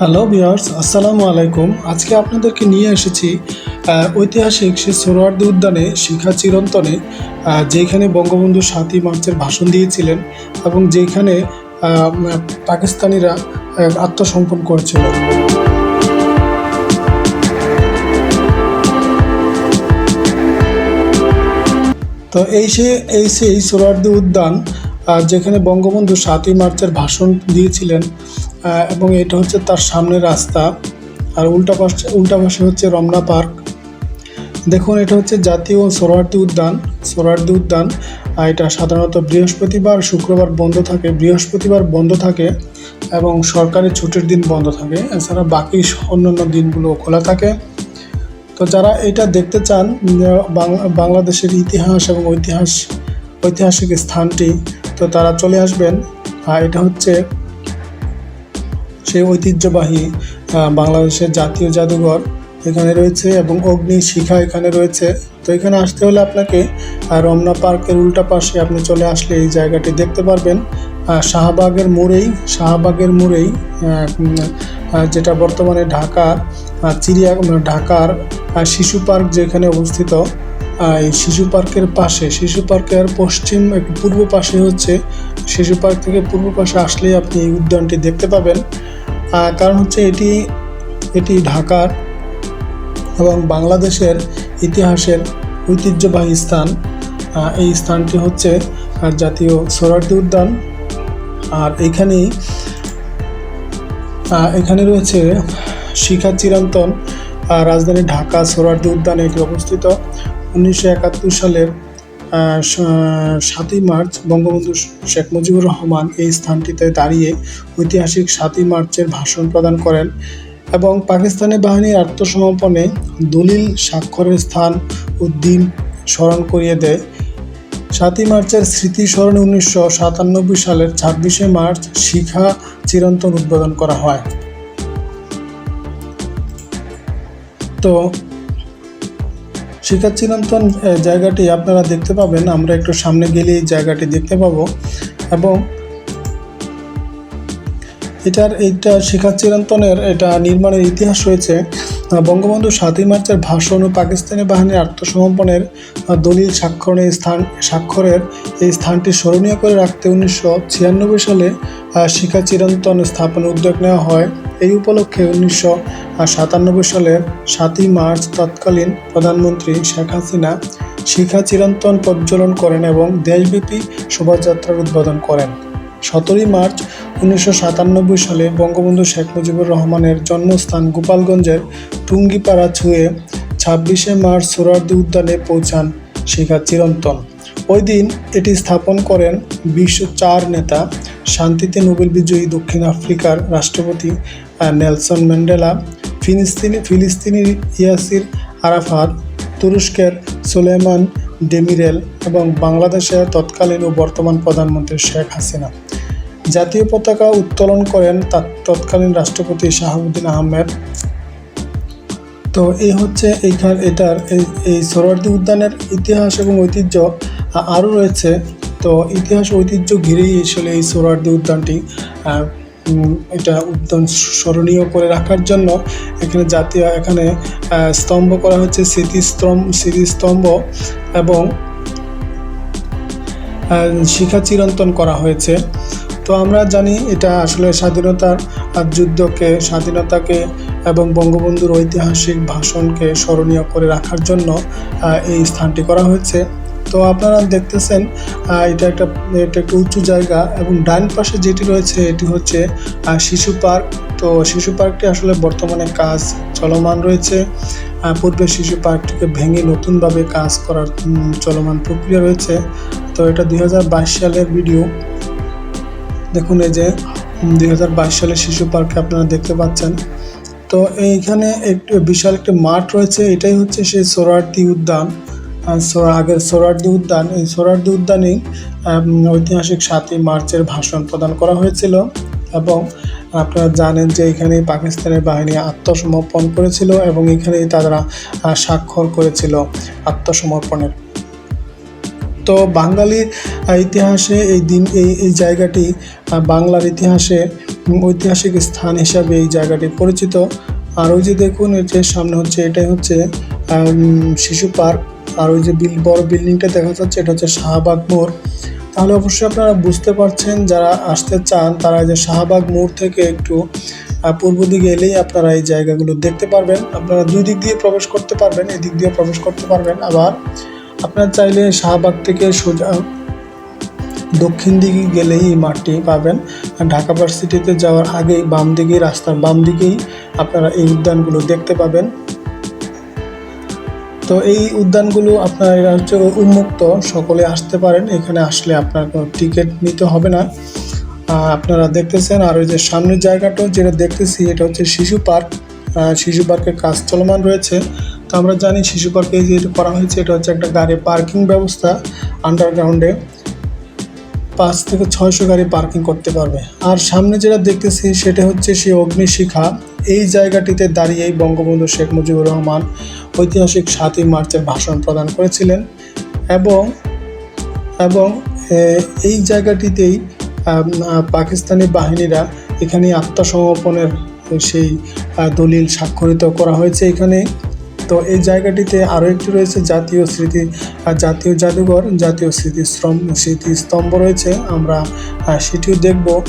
Hello বিয়ার্স আসসালামু আলাইকুম আজকে আপনাদেরকে নিয়ে এসেছি ঐতিহাসিক সে সোহরাওয়ার্দী উদ্যানে শিখা চিরন্তনে যেখানে বঙ্গবন্ধু সাতই মার্চের ভাষণ দিয়েছিলেন এবং যেখানে পাকিস্তানিরা আত্মসমর্পণ করেছিল। তো এই সে, এই সেই সোহরাওয়ার্দী উদ্যান যেখানে বঙ্গবন্ধু সাতই মার্চের ভাষণ দিয়েছিলেন এবং এটা হচ্ছে তার সামনের রাস্তা। আর উল্টা পাশে উল্টা পাশে হচ্ছে রমনা পার্ক। দেখুন, এটা হচ্ছে জাতীয় সোহরাওয়ার্দী উদ্যান। সোহরাওয়ার্দী উদ্যান এটা সাধারণত বৃহস্পতিবার, শুক্রবার বন্ধ থাকে, বৃহস্পতিবার বন্ধ থাকে এবং সরকারি ছুটির দিন বন্ধ থাকে। এছাড়া বাকি অন্যান্য দিনগুলো খোলা থাকে। তো যারা এটা দেখতে চান বাংলাদেশের ইতিহাস এবং ঐতিহাস ঐতিহাসিক স্থানটি, তো তারা চলে আসবেন। আর এটা হচ্ছে সেই ঐতিহ্যবাহী বাংলাদেশের জাতীয় জাদুঘর এখানে রয়েছে এবং অগ্নি শিখা এখানে রয়েছে। তো এখানে আসতে হলে আপনাকে রমনা পার্কের উল্টা পাশে আপনি চলে আসলে এই জায়গাটি দেখতে পারবেন। শাহবাগের মোড়েই শাহবাগের মোড়েই যেটা বর্তমানে ঢাকা চিড়িয়া ঢাকার শিশু পার্ক যেখানে অবস্থিত এই শিশু পার্কের পাশে। শিশু পার্কের পশ্চিম পূর্ব পাশে হচ্ছে, শিশু পার্ক থেকে পূর্ব পাশে আসলেই আপনি এই উদ্যানটি দেখতে পাবেন। কারণ হচ্ছে এটি এটি ঢাকার এবং বাংলাদেশের ইতিহাসের ঐতিহ্যবাহী স্থান। এই স্থানটি হচ্ছে জাতীয় সোহরাওয়ার্দী উদ্যান। আর এখানেই এখানে রয়েছে শিখা চিরন্তন রাজধানী ঢাকা সোহরাওয়ার্দী উদ্যানে এটি অবস্থিত। উনিশশো একাত্তর সালের সাতই মার্চ বঙ্গবন্ধু শেখ মুজিবুর রহমান এই স্থানটিতে দাঁড়িয়ে ঐতিহাসিক সাতই মার্চের ভাষণ প্রদান করেন এবং পাকিস্তানি বাহিনীর আত্মসমর্পণে দলিল স্বাক্ষরের স্থান ও দিন স্মরণ করিয়ে দেয়। সাতই মার্চের স্মৃতি স্মরণে উনিশশো সাতানব্বই সালের ছাব্বিশে মার্চ শিখা চিরন্তন উদ্বোধন করা হয়। তো শিখা চিরন্তন জায়গাটি আপনারা দেখতে পাবেন। আমরা একটু সামনে গেলে এই জায়গাটি দেখতে পাবো। এবং এটার এইটা শিখা চিরন্তনের এটা নির্মাণের ইতিহাস রয়েছে। বঙ্গবন্ধু সাতই মার্চের ভাষণ ও পাকিস্তানি বাহিনীর আত্মসমর্পণের দলিল স্বাক্ষরের স্থান, স্বাক্ষরের এই স্থানটি স্মরণীয় করে রাখতে উনিশশো ছিয়ানব্বই সালে শিখা চিরন্তন স্থাপনের উদ্যোগ নেওয়া হয়। এই উপলক্ষে উনিশশো সাতানব্বই সালের সাতই মার্চ তৎকালীন প্রধানমন্ত্রী শেখ হাসিনা শিখা চিরন্তন প্রজ্বলন করেন এবং দেশব্যাপী শোভাযাত্রার উদ্বোধন করেন। সতেরোই মার্চ উনিশশো সাতানব্বই সালে বঙ্গবন্ধু শেখ মুজিবুর রহমানের জন্মস্থান গোপালগঞ্জের টুঙ্গিপাড়া ছুঁয়ে ছাব্বিশে মার্চ সোহরাওয়ার্দী উদ্যানে পৌঁছান শিখা চিরন্তন। ওই দিন এটি স্থাপন করেন বিশ্ব চার নেতা, শান্তিতে নোবেল বিজয়ী দক্ষিণ আফ্রিকার রাষ্ট্রপতি নেলসন ম্যান্ডেলা, ফিলিস্তিনি ফিলিস্তিনি ইয়াসির আরাফাত, তুরস্কের সুলেমান ডেমিরেল এবং বাংলাদেশের তৎকালীন ও বর্তমান প্রধানমন্ত্রী শেখ হাসিনা। জাতীয় পতাকা উত্তোলন করেন তৎকালীন রাষ্ট্রপতি শাহাবুদ্দিন আহমেদ। তো এই হচ্ছে এইখান, এটার এই এই সোহরাওয়ার্দী উদ্যানের ইতিহাস এবং ঐতিহ্য আরও রয়েছে। তো ইতিহাস ঐতিহ্য ঘিরেই আসলে এই সোহরাওয়ার্দী উদ্যানটি এটা উদ্যান স্মরণীয় করে রাখার জন্য এখানে জাতীয়, এখানে স্তম্ভ করা হচ্ছে স্মৃতিস্তম্ভ স্মৃতিস্তম্ভ এবং শিখা চিরন্তন করা হয়েছে। তো আমরা জানি এটা আসলে স্বাধীনতার যুদ্ধকে, স্বাধীনতাকে এবং বঙ্গবন্ধুর ঐতিহাসিক ভাষণকে স্মরণীয় করে রাখার জন্য এই স্থানটি করা হয়েছে। তো আপনারা দেখতেছেন এটা একটা এটা একটা উঁচু জায়গা এবং ডান পাশে যেটি রয়েছে এটি হচ্ছে শিশু পার্ক। তো শিশু পার্কটি আসলে বর্তমানে কাজ চলমান রয়েছে। পূর্বে শিশু পার্কটিকে ভেঙে নতুনভাবে কাজ করার চলমান প্রক্রিয়া রয়েছে। তো এটা দুই হাজার বাইশ সালের ভিডিও। দেখুন এই যে দুই সালের শিশু পার্কে আপনারা দেখতে পাচ্ছেন। তো এইখানে একটি, বিশাল একটি মাঠ রয়েছে। এটাই হচ্ছে সেই সোহরাওয়ার্দী উদ্যান। আগের সোহরাওয়ার্দী উদ্যান এই সোহরাওয়ার্দী উদ্যানেই আম, ঐতিহাসিক সাতই মার্চের ভাষণ প্রদান করা হয়েছিল এবং আপনারা জানেন যে এখানে পাকিস্তানের বাহিনী আত্মসমর্পণ করেছিল এবং এখানেই তারা স্বাক্ষর করেছিল আত্মসমর্পণের। তো তো বাঙালি ইতিহাসে এই দিন এই এই জায়গাটি বাংলার ইতিহাসে ঐতিহাসিক স্থান হিসাবে এই জায়গাটি পরিচিত। আর ওই যে দেখুন যে সামনে হচ্ছে এটাই হচ্ছে শিশু পার্ক। আর ওই যে বিল বড় বিল্ডিংটা দেখা যাচ্ছে, এটা হচ্ছে শাহবাগ মোড়। তাহলে অবশ্যই আপনারা বুঝতে পারছেন, যারা আসতে চান, তারা যে শাহবাগ মোড় থেকে একটু পূর্ব দিকে এলেই আপনারা এই জায়গাগুলো দেখতে পারবেন। আপনারা দুই দিক দিয়ে প্রবেশ করতে পারবেন, এদিক দিয়ে প্রবেশ করতে পারবেন। আবার আপনারা চাইলে শাহবাগ থেকে সোজা দক্ষিণ দিকে গেলেই এই মাঠটি পাবেন। ঢাকা ভার্সিটিতে যাওয়ার আগেই বাম দিকেই রাস্তার বাম দিকেই আপনারা এই উদ্যানগুলো দেখতে পাবেন। তো এই উদ্যানগুলো আপনার এরা হচ্ছে উন্মুক্ত, সকলে আসতে পারেন, এখানে আসলে আপনার কোনো টিকিট নিতে হবে না। আপনারা দেখতেছেন, আর ওই যে সামনের জায়গাটাও যেটা দেখতেছি, এটা হচ্ছে শিশু পার্ক। শিশু পার্কের কাজ চলমান রয়েছে। তো আমরা জানি শিশু পার্কে যেটা করা হয়েছে, এটা হচ্ছে একটা গাড়ি পার্কিং ব্যবস্থা আন্ডারগ্রাউন্ডে পাঁচ থেকে ছয়শো গাড়ি পার্কিং করতে পারবে। আর সামনে যেটা দেখতেছি, সেটা হচ্ছে সেই অগ্নিশিখা। এই জায়গাটিতে দাঁড়িয়েই বঙ্গবন্ধু শেখ মুজিবুর রহমান ঐতিহাসিক সাতই মার্চের ভাষণ প্রদান করেছিলেন এবং এবং এই জায়গাটিতেই পাকিস্তানি বাহিনীরা এখানে আত্মসমর্পণের সেই দলিল স্বাক্ষরিত করা হয়েছে। এখানে তো এই জায়গাটিতে আরও একটি রয়েছে জাতীয় স্মৃতি জাতীয় জাদুঘর, জাতীয় স্মৃতিস্তম্ভ স্মৃতিস্তম্ভ রয়েছে। আমরা সেটিও দেখব।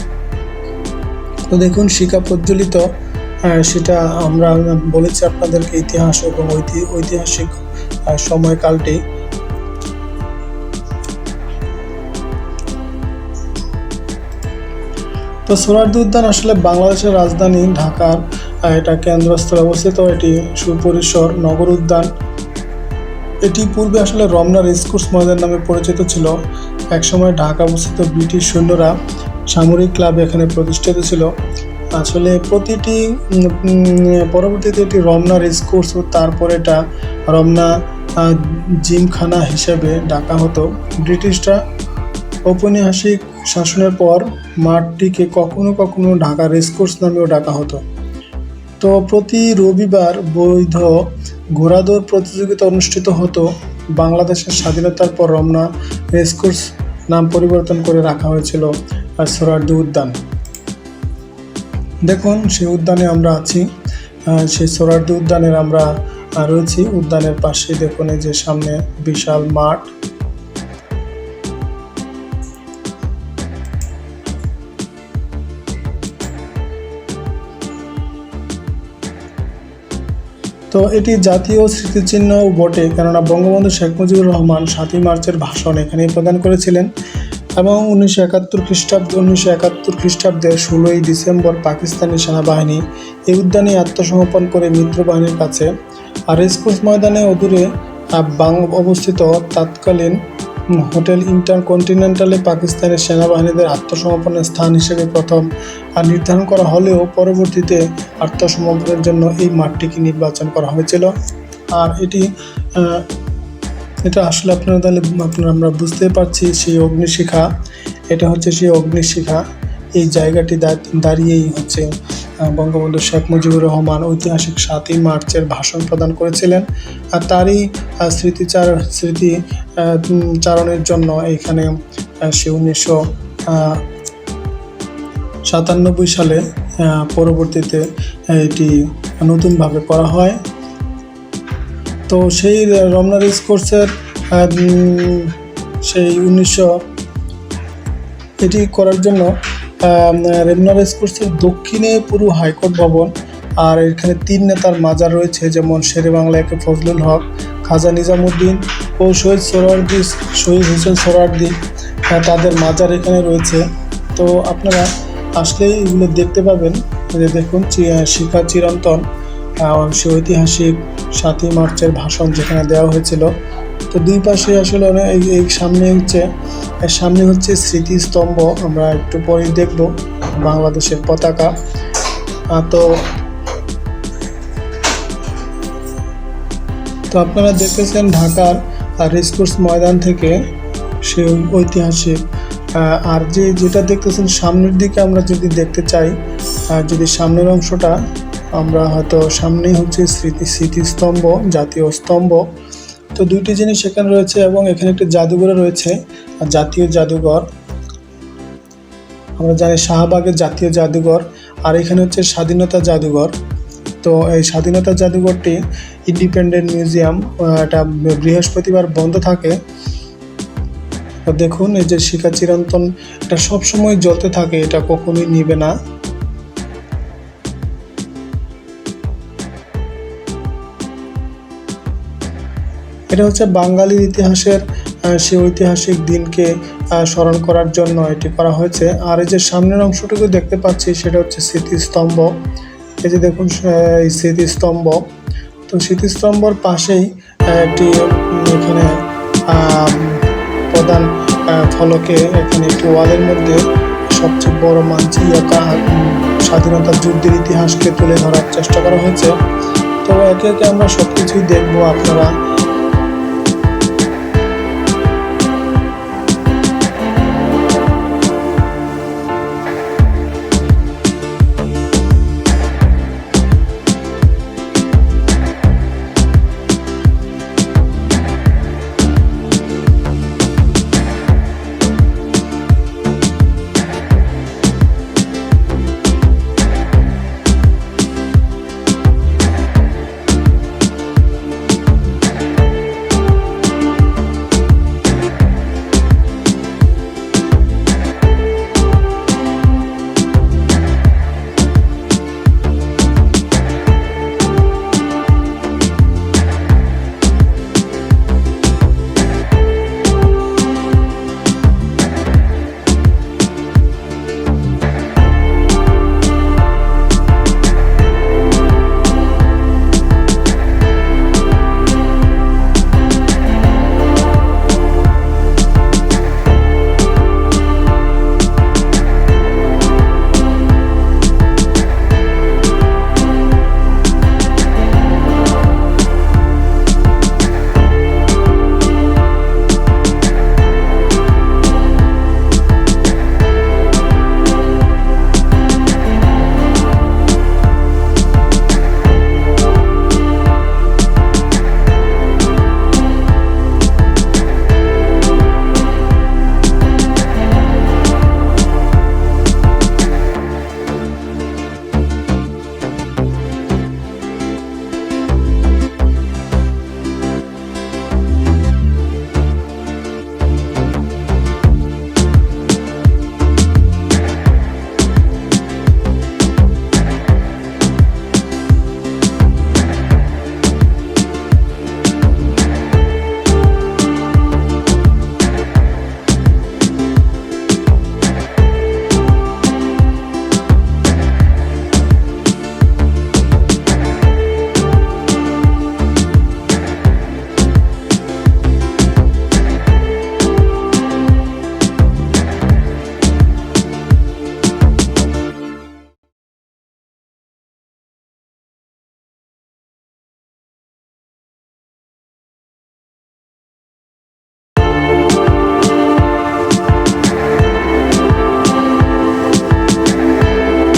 তো দেখুন, শিকা প্রজ্বলিত সেটা আমরা বলেছি আপনাদেরকে ইতিহাস এবং ঐতি- ঐতিহাসিক সময়কালটি। তো সোহরাওয়ার্দী উদ্যান আসলে বাংলাদেশের রাজধানী ঢাকার এটা কেন্দ্রস্থলে অবস্থিত। এটি সুপরিসর নগর উদ্যান। এটি পূর্বে আসলে রমনা রেসকোর্স ময়দান নামে পরিচিত ছিল। একসময় ঢাকা অবস্থিত ব্রিটিশ সৈন্যরা সামরিক ক্লাব এখানে প্রতিষ্ঠিত ছিল। আসলে প্রতিটি পরবর্তীতে এটি রমনা রেসকোর্স তারপর এটা রমনা জিমখানা হিসেবে ডাকা হতো। ব্রিটিশরা ঔপন্যাসিক শাসনের পর মাঠটিকে কখনো কখনো ঢাকা রেসকোর্স নামেও ডাকা হতো। তো প্রতি রবিবার বৈধ ঘোড়াদৌড় প্রতিযোগিতা অনুষ্ঠিত হতো। বাংলাদেশের স্বাধীনতার পর রমনা রেসকোর্স নাম পরিবর্তন করে রাখা হয়েছিল আর সোহরাওয়ার্দী উদ্যান। দেখুন, সেই উদ্যানে আমরা আছি। সেই সোহরাওয়ার্দী উদ্যানের আমরা রয়েছি। উদ্যানের পাশে দেখুন এই যে সামনে বিশাল মাঠ। তো এটি জাতীয় স্মৃতিচিহ্ন বটে, কেননা বঙ্গবন্ধু শেখ মুজিবুর রহমান সাতই মার্চের ভাষণ এখানেই প্রদান করেছিলেন এবং উনিশশো একাত্তর খ্রিস্টাব্দ, উনিশশো একাত্তর খ্রিস্টাব্দে ষোলোই ডিসেম্বর পাকিস্তানি সেনাবাহিনী এই উদ্যানে আত্মসমর্পণ করে মিত্রবাহিনীর কাছে আর রেসকোর্স ময়দানে অদূরে অবস্থিত তৎকালীন হোটেল ইন্টারকন্টিনেন্টালে পাকিস্তানের সেনাবাহিনীদের আত্মসমর্পণের স্থান হিসেবে প্রথম আর নির্ধারণ করা হলেও পরবর্তীতে আত্মসমর্পণের জন্য এই মাঠটিকে নির্বাচন করা হয়েছিল। আর এটি এটা আসলে আপনারা তাহলে আপনারা, আমরা বুঝতে পারছি সেই অগ্নিশিখা। এটা হচ্ছে সেই অগ্নিশিখা। এই জায়গাটি দাঁড়িয়েই হচ্ছে বঙ্গবন্ধু শেখ মুজিবুর রহমান ঐতিহাসিক সাতই মার্চের ভাষণ প্রদান করেছিলেন। আর তারই স্মৃতিচার, স্মৃতি চারণের জন্য এখানে সে উনিশশো সাতানব্বই সালে পরবর্তীতে এটি নতুনভাবে করা হয়। তো সেই রমনা রেস কোর্সের সেই উনিশশো, এটি করার জন্য রেমনা রেস কোর্সের দক্ষিণে পুরো হাইকোর্ট ভবন আর এখানে তিন নেতার মাজার রয়েছে যেমন শেরে বাংলা একে ফজলুল হক খাজা নিজামুদ্দিন ও শহীদ সোহরাওয়ার্দী শহীদ হোসেন সোহরাওয়ার্দী আহ, তাদের মাজার এখানে রয়েছে। তো আপনারা আসলেই এগুলো দেখতে পাবেন। যে দেখুন শিখা চিরন্তন সে ঐতিহাসিক সাতই মার্চের ভাষণ যেখানে দেওয়া হয়েছিল। তো দুই পাশে আসলে এই সামনে হচ্ছে সামনে হচ্ছে স্মৃতিস্তম্ভ, আমরা একটু পরেই দেখব বাংলাদেশের পতাকা। তো তো আপনারা দেখতেছেন ঢাকার রেসকোর্স ময়দান থেকে সে ঐতিহাসিক আর যে যেটা দেখতেছেন সামনের দিকে আমরা যদি দেখতে চাই যদি সামনের অংশটা, আমরা হয়তো সামনেই হচ্ছে স্মৃতি স্মৃতিস্তম্ভ, জাতীয় স্তম্ভ। তো দুইটি জিনিস এখানে রয়েছে এবং এখানে একটি জাদুঘরও রয়েছে জাতীয় জাদুঘর। আমরা জানি শাহবাগের জাতীয় জাদুঘর, আর এখানে হচ্ছে স্বাধীনতা জাদুঘর। তো এই স্বাধীনতা জাদুঘরটি ইন্ডিপেন্ডেন্ট মিউজিয়াম এটা বৃহস্পতিবার বন্ধ থাকে। দেখুন, এই যে শিখা চিরন্তন, এটা সবসময় জ্বলতে থাকে, এটা কখনোই নিবে না। এটা হচ্ছে বাঙালির ইতিহাসের সেই ঐতিহাসিক দিনকে স্মরণ করার জন্য এটি করা হয়েছে। আর এই যে সামনের অংশটুকু দেখতে পাচ্ছি, সেটা হচ্ছে স্মৃতিস্তম্ভ। এই যে দেখুন এই স্মৃতিস্তম্ভ। তো স্মৃতিস্তম্ভর পাশেই একটি এখানে প্রধান ফলকে এখানে একটি ওয়ালের মধ্যে সবচেয়ে বড় মানচি আঁকা স্বাধীনতা যুদ্ধের ইতিহাসকে তুলে ধরার চেষ্টা করা হয়েছে। তো একে একে আমরা সব কিছুই দেখব আপনারা।